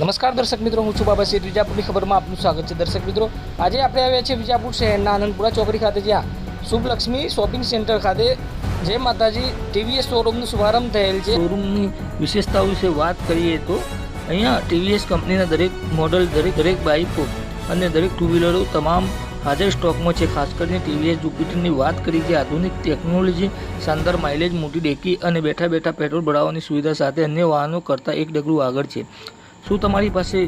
નમસ્કાર દર્શક મિત્રો, હું છું બાબા શેઠ વિજાપુરની ખબરમાં આપનું સ્વાગત છે. દર્શક મિત્રો, આજે આપણે આવ્યા છીએ વિજાપુર શહેરના આનંદપુરા ચોકડી ખાતે, જ્યાં શુભલક્ષ્મી શોપિંગ સેન્ટર ખાતે જય માતાજી ટીવીએસ શોરૂમનો શુભારંભ થયેલ છે. શોરૂમની વિશેષતાઓ વિશે વાત કરીએ તો, અહીંયા ટીવીએસ કંપનીના દરેક મોડલ, દરેક દરેક બાઇકો અને દરેક ટુ વ્હીલરો તમામ હાજર સ્ટોકમાં છે. ખાસ કરીને ટીવીએસ જુપિટરની વાત કરી જે આધુનિક ટેકનોલોજી, શાનદાર માઇલેજ, મોટી ડેકી અને બેઠા બેઠા પેટ્રોલ ભરાવવાની સુવિધા સાથે અન્ય વાહનો કરતાં એક ડગલું આગળ છે. શું તમારી પાસે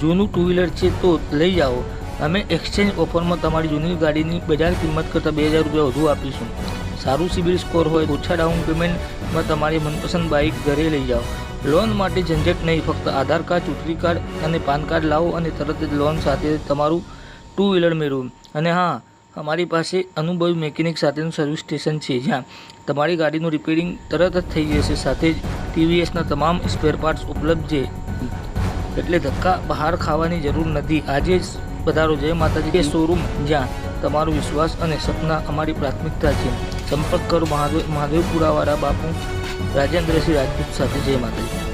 જૂનું ટુ વ્હીલર છે તો લઈ જાઓ. અમે એક્સચેન્જ ઓફરમાં તમારી જૂની ગાડીની બજાર કિંમત કરતાં બે હજાર રૂપિયા વધુ આપીશું. સારું સિબિલ સ્કોર હોય, ઓછા ડાઉન પેમેન્ટમાં તમારી મનપસંદ બાઇક ઘરે લઈ જાઓ. લોન માટે ઝંઝટ નહીં, ફક્ત આધાર કાર્ડ, ચૂંટણી કાર્ડ અને પાન કાર્ડ લાવો અને તરત જ લોન સાથે તમારું ટુ વ્હીલર મેળવો. અને હા, અમારી પાસે અનુભવી મેકેનિક સાથેનું સર્વિસ સ્ટેશન છે, જ્યાં તમારી ગાડીનું રિપેરિંગ તરત જ થઈ જશે. સાથે જ ટીવીએસના તમામ સ્પેર પાર્ટ્સ ઉપલબ્ધ છે. એટલે ધક્કા બહાર ખાવાની જરૂર નથી. આજે જ પધારો, જય માતાજી. કે શોરૂમ જ્યાં તમારો વિશ્વાસ અને સપના અમારી પ્રાથમિકતા છે. સંપર્ક કરો મહાદેવ, મહાદેવપુરાવાળા બાપુ. રાજેન્દ્રસિંહ રાજપૂત સાથે જય માતાજી.